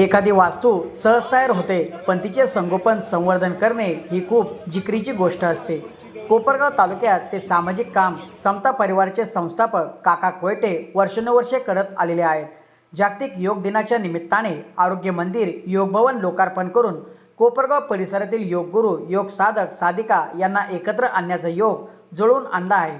एखादी वास्तू सहज तयार होते पण तिचे संगोपन संवर्धन करणे ही खूप जिकरीची गोष्ट असते. कोपरगाव तालुक्यात ते सामाजिक काम समता परिवारचे संस्थापक काका कोयटे वर्षानुवर्षे करत आलेले आहेत. जागतिक योग दिनाच्या निमित्ताने आरोग्य मंदिर योग भवन लोकार्पण करून कोपरगाव परिसरातील योग गुरु योग साधक साधिका यांना एकत्र आणण्याचा योग जुळवून आणला आहे.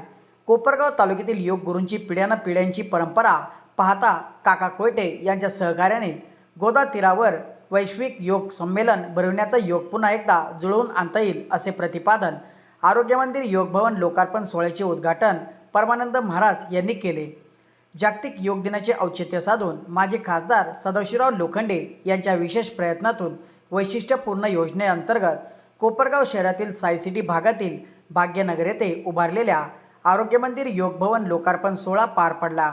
कोपरगाव तालुक्यातील योग गुरूंची पिढ्यानं पिढ्यांची परंपरा पाहता काका कोयटे यांच्या सहकार्याने गोदा तीरावर वैश्विक योग संमेलन भरविण्याचा योग पुन्हा एकदा जुळवून आणता येईल असे प्रतिपादन आरोग्य मंदिर योग भवन लोकार्पण सोहळ्याचे उद्घाटन परमानंद महाराज यांनी केले. जागतिक योग दिनाचे औचित्य साधून माजी खासदार सदाशिवराव लोखंडे यांच्या विशेष प्रयत्नातून वैशिष्ट्यपूर्ण योजनेअंतर्गत कोपरगाव शहरातील साय सिटी भागातील भाग्यनगर येथे उभारलेल्या आरोग्य मंदिर योग भवन लोकार्पण सोहळा पार पडला.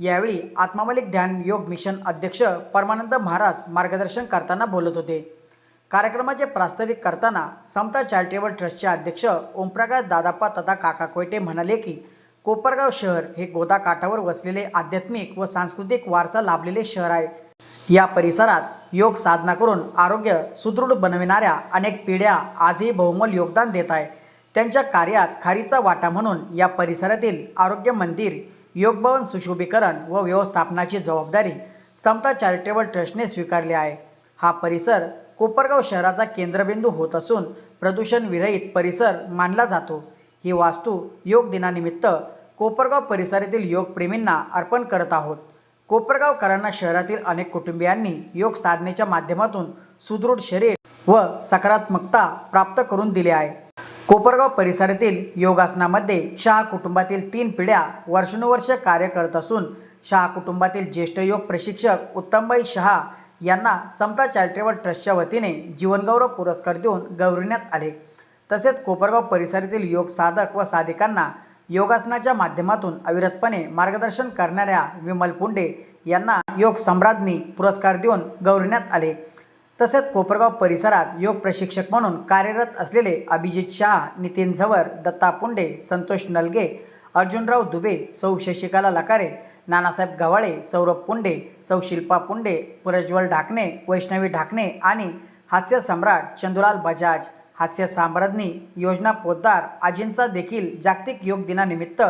यावेळी आत्मामलिक ध्यान योग मिशन अध्यक्ष परमानंद महाराज मार्गदर्शन करताना बोलत होते. कार्यक्रमाचे प्रास्ताविक करताना समता चॅरिटेबल ट्रस्टचे अध्यक्ष ओमप्रकाश दादाप्पा तथा काका कोयटे म्हणाले की कोपरगाव शहर हे गोदा काठावर वसलेले आध्यात्मिक व सांस्कृतिक वारसा लाभलेले शहर आहे. या परिसरात योग साधना करून आरोग्य सुदृढ बनविणाऱ्या अनेक पिढ्या आजही बहुमोल योगदान देत आहे त्यांच्या कार्यात खारीचा वाटा म्हणून या परिसरातील आरोग्य मंदिर योगभवन सुशोभीकरण व व्यवस्थापनाची जबाबदारी समता चॅरिटेबल ट्रस्टने स्वीकारली आहे. हा परिसर कोपरगाव शहराचा केंद्रबिंदू होत असून प्रदूषण विरहित परिसर मानला जातो. ही वास्तू योग दिनानिमित्त कोपरगाव परिसरातील योगप्रेमींना अर्पण करत आहोत. कोपरगावकरांना शहरातील अनेक कुटुंबियांनी योग साधनेच्या माध्यमातून सुदृढ शरीर व सकारात्मकता प्राप्त करून दिली आहे. कोपरगाव परिसरातील योगासनामध्ये शहा कुटुंबातील तीन पिढ्या वर्षानुवर्ष कार्य करत असून शहा कुटुंबातील ज्येष्ठ योग प्रशिक्षक उत्तमबाई शहा यांना समता चॅरिटेबल ट्रस्टच्या वतीने जीवनगौरव पुरस्कार देऊन गौरविण्यात आले. तसेच कोपरगाव परिसरातील योग साधक व साधिकांना योगासनाच्या माध्यमातून अविरतपणे मार्गदर्शन करणाऱ्या विमल पुंडे यांना योग सम्राज्ञी पुरस्कार देऊन गौरविण्यात आले. तसेच कोपरगाव परिसरात योग प्रशिक्षक म्हणून कार्यरत असलेले अभिजित शहा नितीन झवर दत्ता पुंडे संतोष नलगे अर्जुनराव दुबे सौ शशिकला लकारे नानासाहेब गव्हाळे सौरभ पुंडे सौ शिल्पा पुंडे पुरज्वल ढाकणे वैष्णवी ढाकणे आणि हास्य सम्राट चंदुलाल बजाज हास्य साम्राज्ञी योजना पोद्दार आजींचा देखील जागतिक योग दिनानिमित्त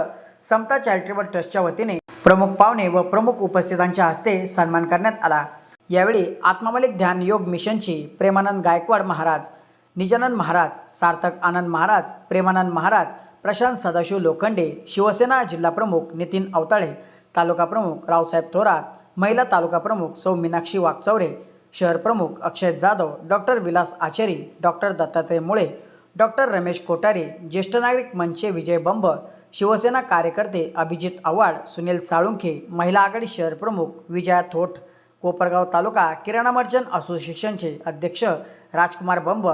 समता चॅरिटेबल ट्रस्टच्या वतीने प्रमुख पाहुणे व प्रमुख उपस्थितांच्या हस्ते सन्मान करण्यात आला. यावेळी आत्मामलिक ध्यान योग मिशनची प्रेमानंद गायकवाड महाराज निजानंद महाराज सार्थक आनंद महाराज प्रेमानंद महाराज प्रशांत सदाशिव लोखंडे शिवसेना जिल्हाप्रमुख नितीन अवताळे तालुका प्रमुख रावसाहेब थोरात महिला तालुका प्रमुख सौ मीनाक्षी वागचौरे शहर प्रमुख अक्षय जाधव डॉक्टर विलास आचारी डॉक्टर दत्तात्रय मुळे डॉक्टर रमेश कोठारे ज्येष्ठ नागरिक मंचे विजय बंब शिवसेना कार्यकर्ते अभिजित आव्हाड सुनील साळुंखे महिला आघाडी शहर प्रमुख विजया थोट कोपरगाव तालुका किराणा मर्चंट असोसिएशनचे अध्यक्ष राजकुमार बंब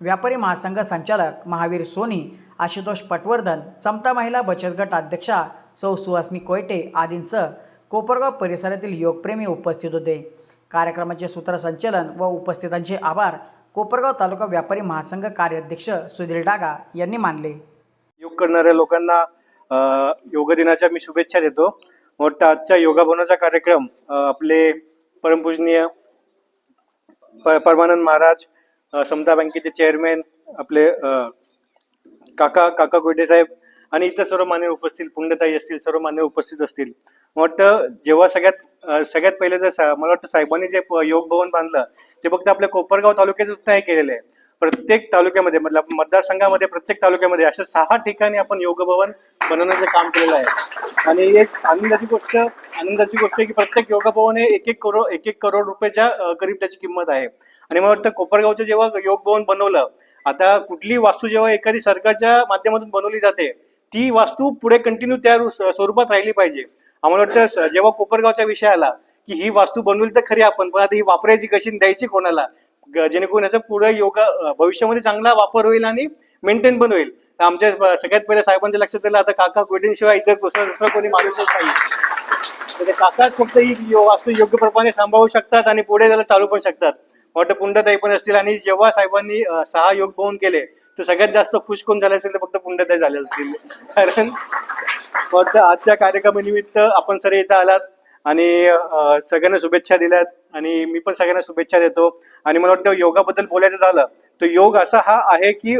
व्यापारी महासंघ संचालक महावीर सोनी आशुतोष पटवर्धन समता महिला बचत गट अध्यक्षा सौ सुहासनी कोयटे आदींसह कोपरगाव परिसरातील योगप्रेमी उपस्थित होते. कार्यक्रमाचे सूत्रसंचलन व उपस्थितांचे आभार कोपरगाव तालुका व्यापारी महासंघ कार्याध्यक्ष सुधीर डागा यांनी मानले. योग करणाऱ्या लोकांना योग दिनाच्या मी शुभेच्छा देतो. मोठा आजच्या योगाभवनाचा कार्यक्रम आपले परमपूजनीय पर परमानंद महाराज समता बँकेचे चेअरमॅन आपले काका काका गोडे साहेब आणि इतर सर्व मान्य उपस्थित पुण्यताई असतील सर्व मान्य उपस्थित असतील. मला वाटतं जेव्हा सगळ्यात सगळ्यात पहिले जर सा- मला वाटतं साहेबांनी जे योग भवन बांधलं ते फक्त आपल्या कोपरगाव तालुक्यातच नाही केलेलं आहे. प्रत्येक तालुक्यामध्ये मतलब मतदारसंघामध्ये प्रत्येक तालुक्यामध्ये अशा सहा ठिकाणी आपण योग भवन बनवण्याचं काम केलेलं आहे. आणि एक आनंदाची गोष्ट आनंदाची गोष्ट आहे की प्रत्येक योगा भवन हे एक एक करोड एक एक करोड रुपयाच्या करीब त्याची किंमत आहे. आणि मला वाटतं कोपरगावचं जेव्हा योग भवन बनवलं आता कुठली वास्तू जेव्हा एखादी सरकारच्या माध्यमातून बनवली जाते ती वास्तू पुढे कंटिन्यू त्या स्वरूपात राहिली पाहिजे. आम्हाला वाटतं जेव्हा कोपरगावचा विषय आला की ही वास्तू बनवली तर खरी आपण पण आता ही वापरायची कशी द्यायची कोणाला? जेणेकरून याचा पुढे योगा भविष्यामध्ये चांगला वापर होईल आणि मेंटेन पण होईल. तर आमच्या सगळ्यात पहिले साहेबांच्या लक्षात आलं आता काका शिवाय इतर दुसरं दुसरं कोणी माणूसच नाही. तर काकाच फक्त ही वास्तू योग्य प्रमाणे सांभाळू शकतात आणि पुढे त्याला चालू पण शकतात. वाटतं पुंडताई पण असतील आणि जेव्हा साहेबांनी सहा योग भवन केले तर सगळ्यात जास्त खुश कोण झाले असेल तर फक्त पुंडताई झाले असतील. कारण वाटतं आजच्या कार्यक्रमानिमित्त आपण सर इथं आलात आणि सगळ्यांना शुभेच्छा दिल्यात आणि मी पण सगळ्यांना शुभेच्छा देतो. आणि मला वाटतं योगाबद्दल बोलायचं झालं तर योग असा हा आहे की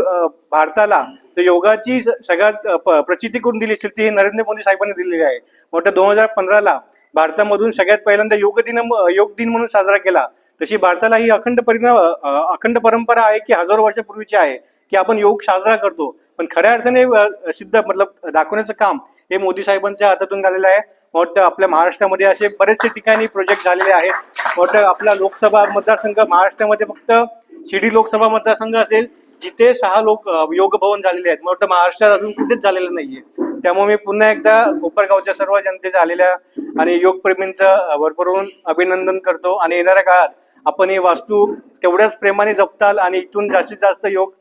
भारताला तर योगाची स- सगळ्यात प- प्रचिती करून दिली असेल ती नरेंद्र मोदी साहेबांनी दिलेली आहे. मोठं दोन हजार पंधराला भारतामधून सगळ्यात पहिल्यांदा योग दिन योग दिन म्हणून साजरा केला. तशी भारताला ही अखंड परिणाम अखंड परंपरा आहे की हजारो वर्षापूर्वीची आहे की आपण योग साजरा करतो. पण खऱ्या अर्थाने सिद्ध मतलब दाखवण्याचं काम हे मोदी साहेबांच्या हातातून झालेलं आहे. वाटतं आपल्या महाराष्ट्रामध्ये असे बरेचसे ठिकाणी प्रोजेक्ट झालेले आहेत. वाटतं आपला लोकसभा मतदारसंघ महाराष्ट्रामध्ये फक्त शिर्डी लोकसभा मतदारसंघ असेल जिथे सहा लोक योगभवन योग भवन झालेले आहेत. मला वाटतं महाराष्ट्रात अजून कुठेच झालेलं नाहीये. त्यामुळे मी पुन्हा एकदा कोपरगावच्या सर्व जनतेच्या आलेल्या आणि योगप्रेमींचं भरभरून अभिनंदन करतो. आणि येणाऱ्या काळात आपण ही वास्तू तेवढ्याच प्रेमाने जपताल आणि इथून जास्तीत जास्त योग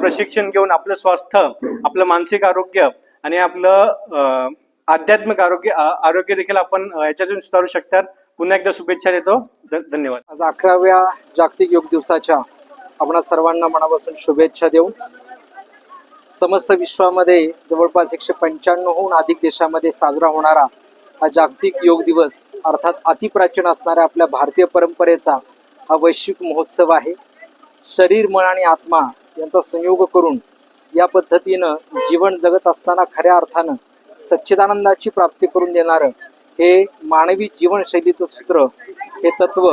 प्रशिक्षण घेऊन आपलं स्वास्थ्य आपलं मानसिक आरोग्य आणि आपलं आध्यात्मिक आरोग्य आरोग्य देखील आपण याच्यातून सुधारू शकतात. पुन्हा एकदा शुभेच्छा देतो. धन्यवाद. आज अकराव्या जागतिक योग दिवसाच्या आपणा सर्वांना मनापासून शुभेच्छा देऊन समस्त विश्वामध्ये जवळपास एकशे पंच्याण्णवहून अधिक देशामध्ये साजरा होणारा हा जागतिक योग दिवस अर्थात अतिप्राचीन असणाऱ्या आपल्या भारतीय परंपरेचा हा वैश्विक महोत्सव आहे. शरीर मन आणि आत्मा यांचा संयोग करून या पद्धतीनं जीवन जगत असताना खऱ्या अर्थानं सच्चिदानंदाची प्राप्ती करून देणारं हे मानवी जीवनशैलीचं सूत्र हे तत्व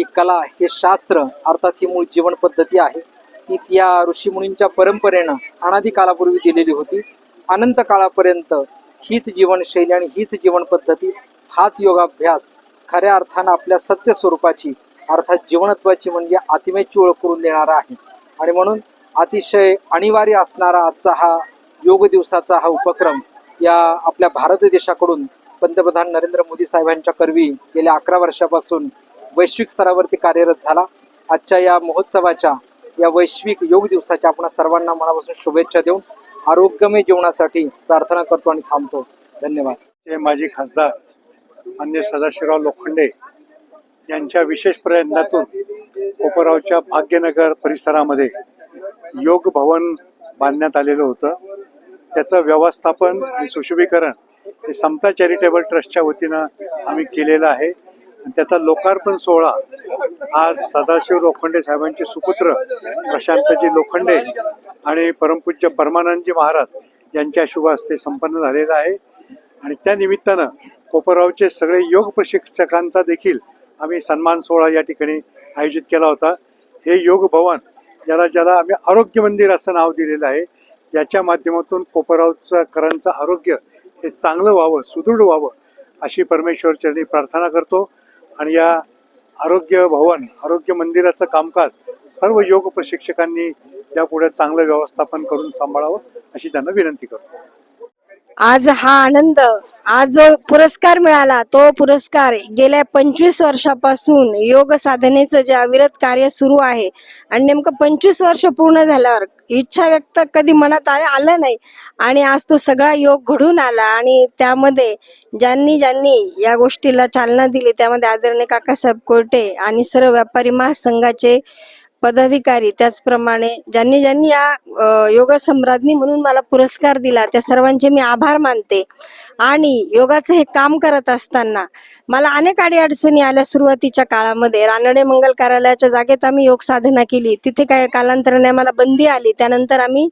ही कला हे शास्त्र अर्थात ही मूळ जीवन पद्धती आहे. तीच या ऋषीमुनींच्या परंपरेनं अनादी काळापूर्वी दिलेली होती. अनंत काळापर्यंत हीच जीवनशैली आणि हीच जीवन पद्धती हाच योगाभ्यास खऱ्या अर्थानं आपल्या सत्य स्वरूपाची अर्थात जीवनत्वाची म्हणजे आत्म्याची ओळख करून देणारा आहे. आणि म्हणून अतिशय अनिवार्य असणारा आजचा हा योग दिवसाचा हा उपक्रम या आपल्या भारत देशाकडून पंतप्रधान नरेंद्र मोदी साहेबांच्या करवी गेल्या अकरा वर्षापासून वैश्विक स्तरावरती कार्यरत झाला. आजच्या या महोत्सवाच्या या वैश्विक योग दिवसाच्या आपण सर्वांना मनापासून शुभेच्छा देऊन आरोग्यमय जीवनासाठी प्रार्थना करतो आणि थांबतो. धन्यवाद. ते माजी खासदार अन्य सदाशिवराव लोखंडे यांच्या विशेष प्रयत्नातून कोपरावच्या भाग्यनगर परिसरामध्ये योग भवन बांधण्यात आलेलं होतं. त्याचं व्यवस्थापन आणि सुशोभीकरण हे समता चॅरिटेबल ट्रस्टच्या वतीनं आम्ही केलेलं आहे. त्याचा लोकार्पण सोहळा आज सदाशिव लोखंडे साहेबांचे सुपुत्र प्रशांतजी लोखंडे आणि परमपूज्य परमानंदजी महाराज यांच्या शुभ हस्ते संपन्न झालेला आहे. आणि त्या निमित्तानं कोपरगावचे सगळे योग प्रशिक्षकांचा देखील आम्ही सन्मान सोहळा या ठिकाणी आयोजित केला होता. हे योग भवन ज्याला ज्याला आम्ही आरोग्य मंदिर असं नाव दिलेलं आहे याच्या माध्यमातून कोपरगावचं करांचं आरोग्य हे चांगलं व्हावं सुदृढ व्हावं अशी परमेश्वर चरणी प्रार्थना करतो. आणि या आरोग्य भवन आरोग्य मंदिराचं कामकाज सर्व योग प्रशिक्षकांनी यापुढे चांगलं व्यवस्थापन करून सांभाळावं अशी त्यांना विनंती करतो. आज हा आनंद आज जो पुरस्कार मिळाला तो पुरस्कार गेल्या पंचवीस वर्षापासून योग साधनेचं जे अविरत कार्य सुरू आहे आणि नेमकं पंचवीस वर्ष पूर्ण झाल्यावर इच्छा व्यक्त कधी मनात आलं नाही आणि आज तो सगळा योग घडून आला आणि त्यामध्ये ज्यांनी ज्यांनी या गोष्टीला चालना दिली त्यामध्ये आदरणीय काकासाहेब कोर्टे आणि सर्व व्यापारी महासंघाचे पदाधिकारी त्याचप्रमाणे ज्यांनी ज्यांनी या योगसम्राज्ञी सम्राज्ञी म्हणून मला पुरस्कार दिला त्या सर्वांचे मी आभार मानते. आणि योगाचं हे काम करत असताना मला अनेक अडीअडचणी आल्या सुरुवातीच्या काळामध्ये. रानडे मंगल कार्यालयाच्या जागेत आम्ही योग साधना केली. तिथे काय कालांतराने आम्हाला बंदी आली. त्यानंतर आम्ही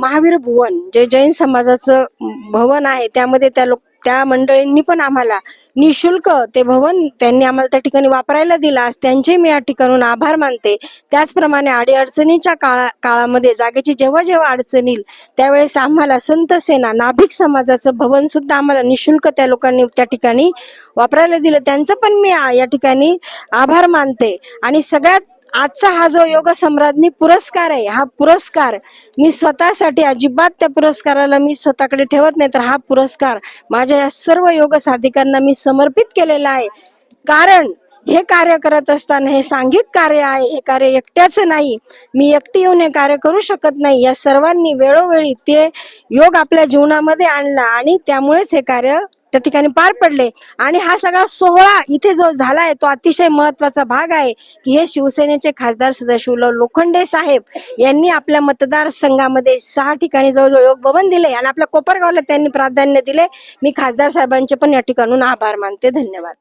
महावीर भुवन जे जैन समाजाचं भवन आहे त्यामध्ये त्या लोक त्या मंडळींनी पण आम्हाला निशुल्क ते भवन त्यांनी आम्हाला त्या ठिकाणी वापरायला दिलास त्यांचे मी या ठिकाणून आभार मानते. त्याचप्रमाणे अडीअडचणीच्या काळा काळामध्ये जागेची जेव्हा जेव्हा अडचण येईल त्यावेळेस आम्हाला संत सेना नाभिक समाजाचं भवन सुद्धा आम्हाला निशुल्क त्या लोकांनी त्या ठिकाणी वापरायला दिलं. त्यांचं पण मी या ठिकाणी आभार मानते. आणि सगळ्यात आजचा हा जो योग सम्राज्ञी पुरस्कार आहे हा पुरस्कार मी स्वतःसाठी अजिबात त्या पुरस्काराला मी स्वतःकडे ठेवत नाही. तर हा पुरस्कार माझ्या या सर्व योग साधिकांना मी समर्पित केलेला आहे. कारण हे कार्य करत असताना हे सांघिक कार्य आहे हे कार्य एकट्याचं नाही. मी एकटी येऊन हे कार्य करू शकत नाही. या सर्वांनी वेळोवेळी ते योग आपल्या जीवनामध्ये आणला आणि त्यामुळेच हे कार्य त्या ठिकाणी पार पडले. आणि हा सगळा सोहळा इथे जो झालाय तो अतिशय महत्त्वाचा भाग आहे की हे शिवसेनेचे खासदार सदाशिवराव लोखंडे साहेब यांनी आपल्या मतदारसंघामध्ये सहा ठिकाणी जवळजवळ योग भवन दिले आणि आपल्या कोपरगावला त्यांनी प्राधान्य दिले. मी खासदार साहेबांचे पण या ठिकाणून आभार मानते. धन्यवाद.